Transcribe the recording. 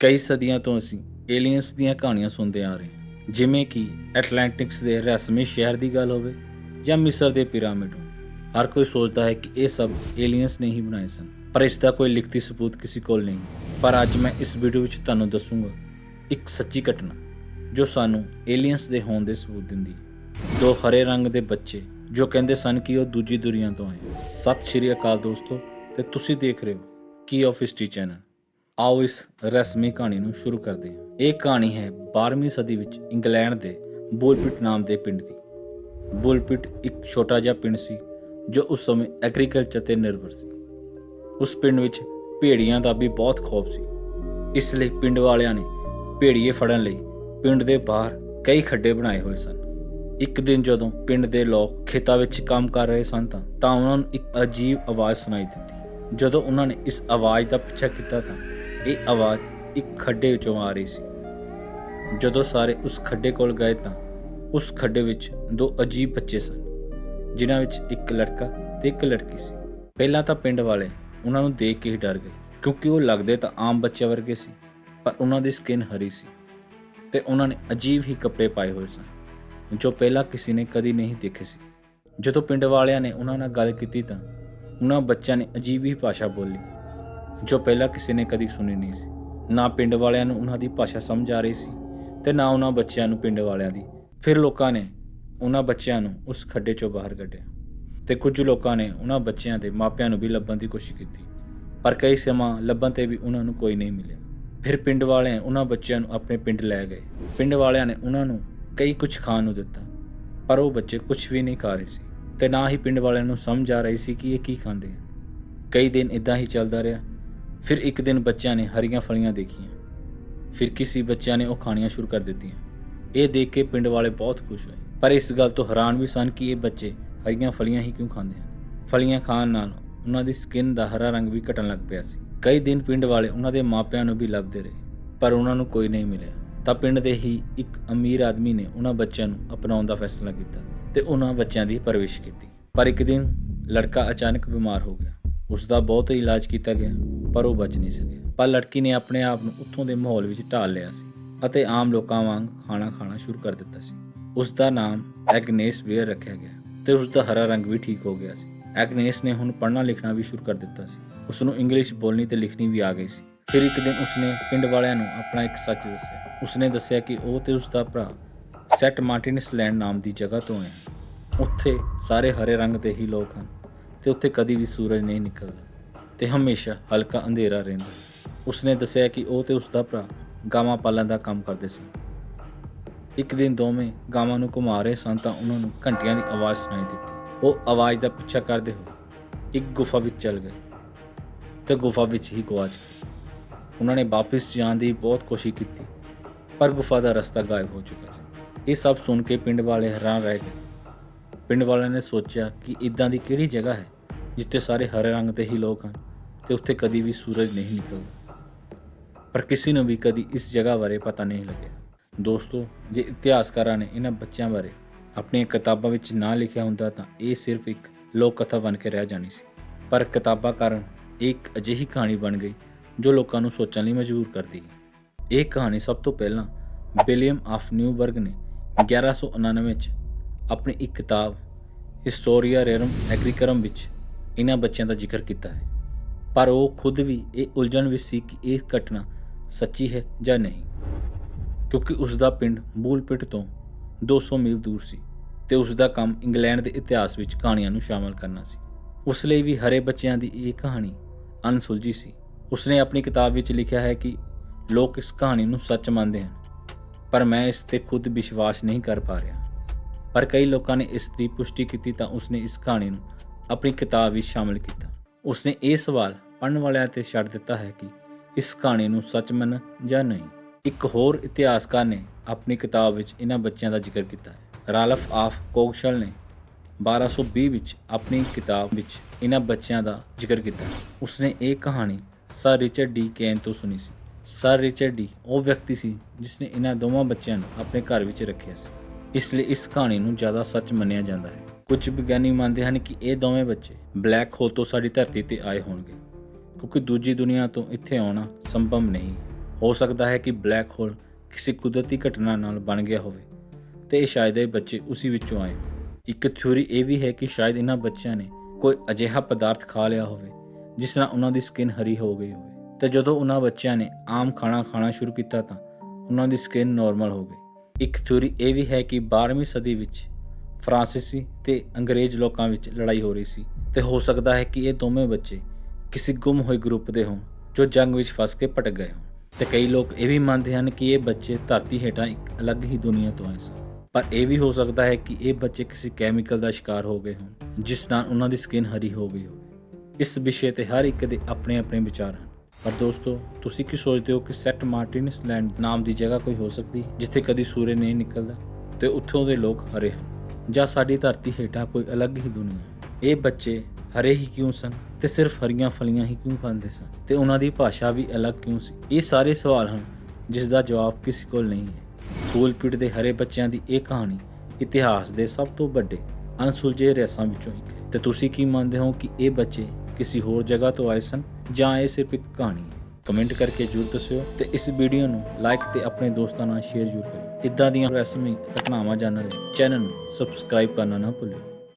ਕਈ ਸਦੀਆਂ ਤੋਂ ਅਸੀਂ ਏਲੀਅਨਸ ਦੀਆਂ ਕਹਾਣੀਆਂ ਸੁਣਦੇ ਆ ਰਹੇ ਹਾਂ। ਜਿਵੇਂ ਕਿ ਐਟਲਾਂਟਿਕਸ ਦੇ ਰਸਮੀ ਸ਼ਹਿਰ ਦੀ ਗੱਲ ਹੋਵੇ ਜਾਂ ਮਿਸਰ ਦੇ ਪਿਰਾਮਿਡ ਹੋਣ। ਹਰ ਕੋਈ ਸੋਚਦਾ ਹੈ ਕਿ ਇਹ ਸਭ ਏਲੀਅਨਸ ਨੇ ਹੀ ਬਣਾਏ ਸਨ, ਪਰ ਇਸ ਦਾ ਕੋਈ ਲਿਖਤੀ ਸਬੂਤ ਕਿਸੇ ਕੋਲ ਨਹੀਂ। ਪਰ ਅੱਜ ਮੈਂ ਇਸ ਵੀਡੀਓ ਵਿੱਚ ਤੁਹਾਨੂੰ ਦੱਸੂੰਗਾ ਇੱਕ ਸੱਚੀ ਘਟਨਾ, ਜੋ ਸਾਨੂੰ ਏਲੀਅਨਸ ਦੇ ਹੋਣ ਦੇ ਸਬੂਤ ਦਿੰਦੀ ਹੈ। ਦੋ ਹਰੇ ਰੰਗ ਦੇ ਬੱਚੇ, ਜੋ ਕਹਿੰਦੇ ਸਨ ਕਿ ਉਹ ਦੂਜੀ ਦੁਨੀਆ ਤੋਂ ਆਏ। ਸਤਿ ਸ਼੍ਰੀ ਅਕਾਲ ਦੋਸਤੋ, ਤੇ ਤੁਸੀਂ ਦੇਖ ਰਹੇ ਹੋ ਕੀ ਆਫ ਹਿਸਟਰੀ ਚੈਨਲ ਆਓ ਇਸ ਰਸਮੀ ਕਹਾਣੀ ਨੂੰ ਸ਼ੁਰੂ ਕਰਦੇ ਹਾਂ। ਇਹ ਕਹਾਣੀ ਹੈ 12ਵੀਂ ਸਦੀ ਵਿੱਚ ਇੰਗਲੈਂਡ ਦੇ ਬੁਲਪਿਟ ਨਾਮ ਦੇ ਪਿੰਡ ਦੀ। ਬੁਲਪਿਟ ਇੱਕ ਛੋਟਾ ਜਿਹਾ ਪਿੰਡ ਸੀ, ਜੋ ਉਸ ਸਮੇਂ ਐਗਰੀਕਲਚਰ ਤੇ ਨਿਰਭਰ ਸੀ। ਉਸ ਪਿੰਡ ਵਿੱਚ ਭੇੜੀਆਂ ਦਾ ਵੀ ਬਹੁਤ ਖੌਫ ਸੀ। ਇਸ ਲਈ ਪਿੰਡ ਵਾਲਿਆਂ ਨੇ ਭੇੜੀਏ ਫੜਨ ਲਈ ਪਿੰਡ ਦੇ ਬਾਹਰ ਕਈ ਖੱਡੇ ਬਣਾਏ ਹੋਏ ਸਨ। ਇੱਕ ਦਿਨ ਜਦੋਂ ਪਿੰਡ ਦੇ ਲੋਕ ਖੇਤਾਂ ਵਿੱਚ ਕੰਮ ਕਰ ਰਹੇ ਸਨ ਤਾਂ ਤਾਂ ਉਹਨਾਂ ਨੂੰ ਇੱਕ ਅਜੀਬ ਆਵਾਜ਼ ਸੁਣਾਈ ਦਿੱਤੀ। ਜਦੋਂ ਉਹਨਾਂ ਨੇ ਇਸ ਆਵਾਜ਼ ਦਾ ਪਿੱਛਾ ਕੀਤਾ ਤਾਂ ਇਹ ਆਵਾਜ਼ ਇੱਕ ਖੱਡੇ ਵਿੱਚੋਂ ਆ ਰਹੀ ਸੀ। ਜਦੋਂ ਸਾਰੇ ਉਸ ਖੱਡੇ ਕੋਲ ਗਏ ਤਾਂ ਉਸ ਖੱਡੇ ਵਿੱਚ ਦੋ ਅਜੀਬ ਬੱਚੇ ਸਨ, ਜਿਨ੍ਹਾਂ ਵਿੱਚ ਇੱਕ ਲੜਕਾ ਤੇ ਇੱਕ ਲੜਕੀ ਸੀ। ਪਹਿਲਾਂ ਤਾਂ ਪਿੰਡ ਵਾਲੇ ਉਹਨਾਂ ਨੂੰ ਦੇਖ ਕੇ ਹੀ ਡਰ ਗਏ, ਕਿਉਂਕਿ ਉਹ ਲੱਗਦੇ ਤਾਂ ਆਮ ਬੱਚਿਆਂ ਵਰਗੇ ਸੀ, ਪਰ ਉਹਨਾਂ ਦੀ ਸਕਿਨ ਹਰੀ ਸੀ ਤੇ ਉਹਨਾਂ ਨੇ ਅਜੀਬ ਹੀ ਕੱਪੜੇ ਪਾਏ ਹੋਏ ਸਨ, ਜੋ ਪਹਿਲਾਂ ਕਿਸੇ ਨੇ ਕਦੀ ਨਹੀਂ ਦੇਖੇ ਸੀ। ਜਦੋਂ ਪਿੰਡ ਵਾਲਿਆਂ ਨੇ ਉਹਨਾਂ ਨਾਲ ਗੱਲ ਕੀਤੀ ਤਾਂ ਉਹਨਾਂ ਬੱਚਿਆਂ ਨੇ ਅਜੀਬ ਹੀ ਭਾਸ਼ਾ ਬੋਲੀ। ਜੋ ਪਹਿਲਾਂ ਕਿਸੇ ਨੇ ਕਦੀ ਸੁਣੀ ਨਹੀਂ ਸੀ। ਨਾ ਪਿੰਡ ਵਾਲਿਆਂ ਨੂੰ ਉਹਨਾਂ ਦੀ ਭਾਸ਼ਾ ਸਮਝ ਆ ਰਹੀ ਸੀ ਤੇ ਨਾ ਉਹਨਾਂ ਬੱਚਿਆਂ ਨੂੰ ਪਿੰਡ ਵਾਲਿਆਂ ਦੀ। ਫਿਰ ਲੋਕਾਂ ਨੇ ਉਹਨਾਂ ਬੱਚਿਆਂ ਨੂੰ ਉਸ ਖੱਡੇ ਚੋਂ ਬਾਹਰ ਕੱਢਿਆ ਤੇ ਕੁਝ ਲੋਕਾਂ ਨੇ ਉਹਨਾਂ ਬੱਚਿਆਂ ਦੇ ਮਾਪਿਆਂ ਨੂੰ ਵੀ ਲੱਭਣ ਦੀ ਕੋਸ਼ਿਸ਼ ਕੀਤੀ। ਪਰ ਕਈ ਸਮਾਂ ਲੱਭਣ ਤੇ ਵੀ ਉਹਨਾਂ ਨੂੰ ਕੋਈ ਨਹੀਂ ਮਿਲਿਆ। ਫਿਰ ਪਿੰਡ ਵਾਲਿਆਂ ਉਹਨਾਂ ਬੱਚਿਆਂ ਨੂੰ ਆਪਣੇ ਪਿੰਡ ਲੈ ਗਏ। ਪਿੰਡ ਵਾਲਿਆਂ ਨੇ ਉਹਨਾਂ ਨੂੰ ਕਈ ਕੁਝ ਖਾਣ ਨੂੰ ਦਿੱਤਾ, ਪਰ ਉਹ ਬੱਚੇ ਕੁਝ ਵੀ ਨਹੀਂ ਖਾ ਰਹੇ ਸੀ ਤੇ ਨਾ ਹੀ ਪਿੰਡ ਵਾਲਿਆਂ ਨੂੰ ਸਮਝ ਆ ਰਹੀ ਸੀ ਕਿ ਇਹ ਕੀ ਖਾਂਦੇ ਹਨ। ਕਈ ਦਿਨ ਇਦਾਂ ਹੀ ਚੱਲਦਾ ਰਿਹਾ ਫਿਰ ਇੱਕ ਦਿਨ ਬੱਚਿਆਂ ਨੇ ਹਰੀਆਂ ਫਲੀਆਂ ਦੇਖੀਆਂ। ਫਿਰ ਕਿਸੇ ਬੱਚਿਆਂ ਨੇ ਉਹ ਖਾਣੀਆਂ ਸ਼ੁਰੂ ਕਰ ਦਿੱਤੀਆਂ। ਇਹ ਦੇਖ ਕੇ ਪਿੰਡ ਵਾਲੇ ਬਹੁਤ ਖੁਸ਼ ਹੋਏ। ਪਰ ਇਸ ਗੱਲ ਤੋਂ ਹੈਰਾਨ ਵੀ ਸਨ ਕਿ ਇਹ ਬੱਚੇ ਹਰੀਆਂ ਫਲੀਆਂ ਹੀ ਕਿਉਂ ਖਾਂਦੇ ਹਨ? ਫਲੀਆਂ ਖਾਣ ਨਾਲ ਉਹਨਾਂ ਦੀ ਸਕਿਨ ਦਾ ਹਰਾ ਰੰਗ ਵੀ ਘਟਣ ਲੱਗ ਪਿਆ ਸੀ। ਕਈ ਦਿਨ ਪਿੰਡ ਵਾਲੇ ਉਹਨਾਂ ਦੇ ਮਾਪਿਆਂ ਨੂੰ ਵੀ ਲੱਭਦੇ ਰਹੇ, ਪਰ ਉਹਨਾਂ ਨੂੰ ਕੋਈ ਨਹੀਂ ਮਿਲਿਆ। ਤਾਂ ਪਿੰਡ ਦੇ ਹੀ ਇੱਕ ਅਮੀਰ ਆਦਮੀ ਨੇ ਉਹਨਾਂ ਬੱਚਿਆਂ ਨੂੰ ਅਪਣਾਉਣ ਦਾ ਫੈਸਲਾ ਕੀਤਾ ਤੇ ਉਹਨਾਂ ਬੱਚਿਆਂ ਦੀ ਪਰਵਰਿਸ਼ ਕੀਤੀ। ਪਰ ਇੱਕ ਦਿਨ ਲੜਕਾ ਅਚਾਨਕ ਬਿਮਾਰ ਹੋ ਗਿਆ। ਉਸ ਦਾ ਬਹੁਤ ਇਲਾਜ ਕੀਤਾ ਗਿਆ। ਪਰ ਉਹ ਬਚ ਨਹੀਂ ਸਕੇ। ਪਰ ਲੜਕੀ ਨੇ ਆਪਣੇ ਆਪ ਨੂੰ ਉੱਥੋਂ ਦੇ ਮਾਹੌਲ ਵਿੱਚ ਢਾਲ ਲਿਆ ਸੀ ਅਤੇ ਆਮ ਲੋਕਾਂ ਵਾਂਗ ਖਾਣਾ ਖਾਣਾ ਸ਼ੁਰੂ ਕਰ ਦਿੱਤਾ ਸੀ। ਉਸ ਦਾ ਨਾਮ ਐਗਨੇਸ ਵੇਅਰ ਰੱਖਿਆ ਗਿਆ ਤੇ ਉਸ ਦਾ ਹਰਾ ਰੰਗ ਵੀ ਠੀਕ ਹੋ ਗਿਆ ਸੀ। ਐਗਨੇਸ ਨੇ ਹੁਣ ਪੜ੍ਹਨਾ ਲਿਖਣਾ ਵੀ ਸ਼ੁਰੂ ਕਰ ਦਿੱਤਾ ਸੀ। ਉਸ ਨੂੰ ਇੰਗਲਿਸ਼ ਬੋਲਣੀ ਤੇ ਲਿਖਣੀ ਵੀ ਆ ਗਈ ਸੀ। ਫਿਰ ਇੱਕ ਦਿਨ ਉਸਨੇ ਪਿੰਡ ਵਾਲਿਆਂ ਨੂੰ ਆਪਣਾ ਇੱਕ ਸੱਚ ਦੱਸਿਆ। ਉਸਨੇ ਦੱਸਿਆ ਕਿ ਉਹ ਤੇ ਉਸ ਦਾ ਭਰਾ ਸੈਟ ਮਾਰਟਿਨਸ ਲੈਂਡ ਨਾਮ ਦੀ ਜਗ੍ਹਾ ਤੋਂ ਹੈ ਉੱਥੇ ਸਾਰੇ ਹਰੇ ਰੰਗ ਦੇ ਹੀ ਲੋਕ ਹਨ ਤੇ ਉੱਥੇ ਕਦੀ ਵੀ ਸੂਰਜ ਨਹੀਂ ਨਿਕਲਦਾ। ਤੇ ਹਮੇਸ਼ਾ ਹਲਕਾ ਅੰਧੇਰਾ ਰਹਿੰਦਾ ਉਸਨੇ ਦੱਸਿਆ ਕਿ ਉਹ ਤੇ ਉਸਦਾ ਭਰਾ ਗਾਵਾਂ ਪਾਲਣ ਦਾ ਕੰਮ ਕਰਦੇ ਸਨ। ਇੱਕ ਦਿਨ ਦੋਵੇਂ ਗਾਵਾਂ ਨੂੰ ਘੁਮਾ ਰਹੇ ਸਨ ਤਾਂ ਉਹਨਾਂ ਨੂੰ ਘੰਟੀਆਂ ਦੀ ਆਵਾਜ਼ ਸੁਣਾਈ ਦਿੱਤੀ। ਉਹ ਆਵਾਜ਼ ਦਾ ਪਿੱਛਾ ਕਰਦੇ ਹੋਏ ਇੱਕ ਗੁਫਾ ਵਿੱਚ ਚਲ ਗਏ ਤੇ ਗੁਫਾ ਵਿੱਚ ਹੀ ਗਵਾਚ ਗਏ। ਉਹਨਾਂ ਨੇ ਵਾਪਸ ਜਾਣ ਦੀ ਬਹੁਤ ਕੋਸ਼ਿਸ਼ ਕੀਤੀ, ਪਰ ਗੁਫਾ ਦਾ ਰਸਤਾ ਗਾਇਬ ਹੋ ਚੁੱਕਾ ਸੀ। ਇਹ ਸਭ ਸੁਣ ਕੇ ਪਿੰਡ ਵਾਲੇ ਹੈਰਾਨ ਰਹਿ ਗਏ। ਪਿੰਡ ਵਾਲਿਆਂ ਨੇ ਸੋਚਿਆ ਕਿ ਇਦਾਂ ਦੀ ਕਿਹੜੀ ਜਗ੍ਹਾ ਹੈ ਜਿੱਥੇ ਸਾਰੇ ਹਰੇ ਰੰਗ ਦੇ ਹੀ ਲੋਕ ਹਨ? ਤੇ ਉੱਥੇ ਕਦੀ ਵੀ ਸੂਰਜ ਨਹੀਂ ਨਿਕਲਦਾ। ਪਰ ਕਿਸੇ ਨੂੰ ਵੀ ਕਦੀ ਇਸ ਜਗ੍ਹਾ ਬਾਰੇ ਪਤਾ ਨਹੀਂ ਲੱਗਿਆ। ਦੋਸਤੋ, ਜੇ ਇਤਿਹਾਸਕਾਰਾਂ ਨੇ ਇਹਨਾਂ ਬੱਚਿਆਂ ਬਾਰੇ ਆਪਣੀਆਂ ਕਿਤਾਬਾਂ ਵਿੱਚ ਨਾ ਲਿਖਿਆ ਹੁੰਦਾ ਤਾਂ ਇਹ ਸਿਰਫ ਇੱਕ ਲੋਕ ਕਥਾ ਬਣ ਕੇ ਰਹਿ ਜਾਣੀ ਸੀ। ਪਰ ਕਿਤਾਬਾਂ ਕਾਰਨ ਇਹ ਇੱਕ ਅਜਿਹੀ ਕਹਾਣੀ ਬਣ ਗਈ ਜੋ ਲੋਕਾਂ ਨੂੰ ਸੋਚਣ ਲਈ ਮਜਬੂਰ ਕਰਦੀ ਹੈ। ਇਹ ਕਹਾਣੀ ਸਭ ਤੋਂ ਪਹਿਲਾਂ ਵਿਲੀਅਮ ਆਫ ਨਿਊਬਰਗ ਨੇ 1199 ਵਿੱਚ ਆਪਣੀ ਇੱਕ ਕਿਤਾਬ, ਹਿਸਟੋਰੀਆ ਰੇਰਮ ਐਗਰੀਕਰਮ ਵਿੱਚ ਇਹਨਾਂ ਬੱਚਿਆਂ ਦਾ ਜ਼ਿਕਰ ਕੀਤਾ ਹੈ। ਪਰ ਉਹ ਖੁਦ ਵੀ ਇਹ ਉਲਝਣ ਵਿੱਚ ਸੀ ਕਿ ਇਹ ਘਟਨਾ ਸੱਚੀ ਹੈ ਜਾਂ ਨਹੀਂ। ਕਿਉਂਕਿ ਉਸ ਦਾ ਪਿੰਡ ਬੂਲਪਿਟ ਤੋਂ 200 ਮੀਲ ਦੂਰ ਸੀ ਤੇ ਉਸ ਦਾ ਕੰਮ ਇੰਗਲੈਂਡ ਦੇ ਇਤਿਹਾਸ ਵਿੱਚ ਕਹਾਣੀਆਂ ਨੂੰ ਸ਼ਾਮਲ ਕਰਨਾ ਸੀ। ਉਸ ਲਈ ਵੀ ਹਰੇ ਬੱਚਿਆਂ ਦੀ ਇਹ ਕਹਾਣੀ ਅਨਸੁਲਝੀ ਸੀ। ਉਸਨੇ ਆਪਣੀ ਕਿਤਾਬ ਵਿੱਚ ਲਿਖਿਆ ਹੈ ਕਿ ਲੋਕ ਇਸ ਕਹਾਣੀ ਨੂੰ ਸੱਚ ਮੰਨਦੇ ਹਨ, ਪਰ ਮੈਂ ਇਸ ਤੇ ਖੁਦ ਵਿਸ਼ਵਾਸ ਨਹੀਂ ਕਰ ਪਾ ਰਿਹਾ। ਪਰ ਕਈ ਲੋਕਾਂ ਨੇ ਇਸ ਦੀ ਪੁਸ਼ਟੀ ਕੀਤੀ ਤਾਂ ਉਸਨੇ ਇਸ ਕਹਾਣੀ ਨੂੰ ਆਪਣੀ ਕਿਤਾਬ ਵਿੱਚ ਸ਼ਾਮਲ ਕੀਤਾ। ਉਸਨੇ ਇਹ ਸਵਾਲ ਪੜਨ ਵਾਲਿਆਂ ਤੇ ਛੱਡ ਦਿੱਤਾ ਹੈ ਕਿ ਇਸ ਕਹਾਣੀ ਨੂੰ ਸੱਚ ਮੰਨ ਜਾਂ ਨਹੀਂ। ਇੱਕ ਹੋਰ ਇਤਿਹਾਸਕਾਰ ਨੇ ਆਪਣੀ ਕਿਤਾਬ ਵਿੱਚ ਇਹਨਾਂ ਬੱਚਿਆਂ ਦਾ ਜ਼ਿਕਰ ਕੀਤਾ ਹੈ। ਰਾਲਫ ਆਫ ਕੋਗਸ਼ਲ ਨੇ 1220 ਵਿੱਚ ਆਪਣੀ ਕਿਤਾਬ ਵਿੱਚ ਇਹਨਾਂ ਬੱਚਿਆਂ ਦਾ ਜ਼ਿਕਰ ਕੀਤਾ। ਉਸਨੇ ਇਹ ਕਹਾਣੀ ਸਰ ਰਿਚਰਡ ਡੀ ਕੇਨ ਤੋਂ ਸੁਣੀ ਸੀ। ਸਰ ਰਿਚਰਡ ਡੀ ਉਹ ਵਿਅਕਤੀ ਸੀ ਜਿਸ ਨੇ ਇਹਨਾਂ ਦੋਵਾਂ ਬੱਚਿਆਂ ਨੂੰ ਆਪਣੇ ਘਰ ਵਿੱਚ ਰੱਖਿਆ ਸੀ। ਇਸ ਲਈ ਇਸ ਕਹਾਣੀ ਨੂੰ ਜ਼ਿਆਦਾ ਸੱਚ ਮੰਨਿਆ ਜਾਂਦਾ ਹੈ। ਕੁਝ ਵਿਗਿਆਨੀ ਮੰਨਦੇ ਹਨ ਕਿ ਇਹ ਦੋਵੇਂ ਬੱਚੇ ਬਲੈਕ ਹੋਲ ਤੋਂ ਸਾਡੀ ਧਰਤੀ ਤੇ ਆਏ ਹੋਣਗੇ, ਕਿਉਂਕਿ ਦੂਜੀ ਦੁਨੀਆ ਤੋਂ ਇੱਥੇ ਆਉਣਾ ਸੰਭਵ ਨਹੀਂ ਹੋ। ਸਕਦਾ ਹੈ ਕਿ ਬਲੈਕ ਹੋਲ ਕਿਸੇ ਕੁਦਰਤੀ ਘਟਨਾ ਨਾਲ ਬਣ ਗਿਆ ਹੋਵੇ ਤੇ ਇਹ ਸ਼ਾਇਦ ਇਹ ਬੱਚੇ ਉਸੇ ਵਿੱਚੋਂ ਆਏ ਇੱਕ ਥਿਊਰੀ ਇਹ ਵੀ ਹੈ ਕਿ ਸ਼ਾਇਦ ਇਹਨਾਂ ਬੱਚਿਆਂ ਨੇ ਕੋਈ ਅਜਿਹਾ ਪਦਾਰਥ ਖਾ ਲਿਆ ਹੋਵੇ, ਜਿਸ ਨਾਲ ਉਹਨਾਂ ਦੀ ਸਕਿਨ ਹਰੀ ਹੋ ਗਈ ਹੋਵੇ। ਤੇ ਜਦੋਂ ਉਹਨਾਂ ਬੱਚਿਆਂ ਨੇ ਆਮ ਖਾਣਾ ਖਾਣਾ ਸ਼ੁਰੂ ਕੀਤਾ ਤਾਂ ਉਹਨਾਂ ਦੀ ਸਕਿਨ ਨਾਰਮਲ ਹੋ ਗਈ। ਇੱਕ ਥਿਊਰੀ ਇਹ ਵੀ ਹੈ ਕਿ 12ਵੀਂ ਸਦੀ ਵਿੱਚ ਫਰਾਂਸੀਸੀ ਤੇ ਅੰਗਰੇਜ਼ ਲੋਕਾਂ ਵਿੱਚ ਲੜਾਈ ਹੋ ਰਹੀ ਸੀ ਤੇ ਹੋ ਸਕਦਾ ਹੈ ਕਿ ਇਹ ਦੋਵੇਂ ਬੱਚੇ ਕਿਸੇ ਗੁੰਮ ਹੋਏ ਗਰੁੱਪ ਦੇ ਹੋਣ ਜੋ ਜੰਗ ਵਿੱਚ ਫਸ ਕੇ ਭਟਕ ਗਏ ਹੋਣ। ਤੇ ਕਈ ਲੋਕ ਇਹ ਵੀ ਮੰਨਦੇ ਹਨ ਕਿ ਇਹ ਬੱਚੇ ਧਰਤੀ ਹੇਠਾਂ ਇੱਕ ਅਲੱਗ ਹੀ ਦੁਨੀਆ ਤੋਂ ਆਏ ਸਨ। ਪਰ ਇਹ ਵੀ ਹੋ ਸਕਦਾ ਹੈ ਕਿ ਇਹ ਬੱਚੇ ਕਿਸੇ ਕੈਮੀਕਲ ਦਾ ਸ਼ਿਕਾਰ ਹੋ ਗਏ ਹੋਣ, ਜਿਸ ਨਾਲ ਉਹਨਾਂ ਦੀ ਸਕਿਨ ਹਰੀ ਹੋ ਗਈ ਹੋਵੇ। ਇਸ ਵਿਸ਼ੇ ਤੇ ਹਰ ਇੱਕ ਦੇ ਆਪਣੇ ਆਪਣੇ ਵਿਚਾਰ ਹਨ। ਪਰ ਦੋਸਤੋ, ਤੁਸੀਂ ਕੀ ਸੋਚਦੇ ਹੋ ਕਿ ਸੈਟ ਮਾਰਟਿਨਸ ਲੈਂਡ ਨਾਮ ਦੀ ਜਗ੍ਹਾ ਕੋਈ ਹੋ ਸਕਦੀ, ਜਿੱਥੇ ਕਦੀ ਸੂਰਜ ਨਹੀਂ ਨਿਕਲਦਾ ਤੇ ਉੱਥੋਂ ਦੇ ਲੋਕ ਹਰੇ ਹਨ? ਜਾਂ ਸਾਡੀ ਧਰਤੀ ਹੇਠਾਂ ਕੋਈ ਅਲੱਗ ਹੀ। ਦੁਨੀਆ ਇਹ ਬੱਚੇ ਹਰੇ ਹੀ ਕਿਉਂ ਸਨ ਤੇ ਸਿਰਫ ਹਰੀਆਂ ਫਲੀਆਂ ਹੀ ਕਿਉਂ ਖਾਂਦੇ ਸਨ? ਤੇ ਉਹਨਾਂ ਦੀ ਭਾਸ਼ਾ ਵੀ ਅਲੱਗ ਕਿਉਂ ਸੀ? ਇਹ ਸਾਰੇ ਸਵਾਲ ਹਨ, ਜਿਸ ਦਾ ਜਵਾਬ ਕਿਸੇ ਕੋਲ ਨਹੀਂ ਹੈ। ਫੂਲਪੀੜ ਦੇ ਹਰੇ ਬੱਚਿਆਂ ਦੀ ਇਹ ਕਹਾਣੀ ਇਤਿਹਾਸ ਦੇ ਸਭ ਤੋਂ ਵੱਡੇ, ਅਣਸੁਲਝੇ ਰਹੱਸਾਂ ਵਿੱਚੋਂ ਇੱਕ ਹੈ। ਤੇ ਤੁਸੀਂ ਕੀ ਮੰਨਦੇ ਹੋ ਕਿ ਇਹ ਬੱਚੇ ਕਿਸੇ ਹੋਰ ਜਗ੍ਹਾ ਤੋਂ ਆਏ ਸਨ, ਜਾਂ ਇਹ ਸਿਰਫ ਇੱਕ ਕਹਾਣੀ ਹੈ? ਕਮੈਂਟ ਕਰਕੇ ਜਰੂਰ ਦੱਸਿਓ ਤੇ ਇਸ ਵੀਡੀਓ ਨੂੰ ਲਾਈਕ ਤੇ ਆਪਣੇ ਦੋਸਤਾਂ ਨਾਲ ਸ਼ੇਅਰ ਜਰੂਰ ਕਰਿਓ। ਇਦਾਂ ਦੀਆਂ ਰਸਮੀ ਘਟਨਾਵਾਂ ਜਾਣਨ ਲਈ ਚੈਨਲ ਨੂੰ ਸਬਸਕ੍ਰਾਈਬ ਕਰਨਾ ਨਾ ਭੁੱਲਿਓ।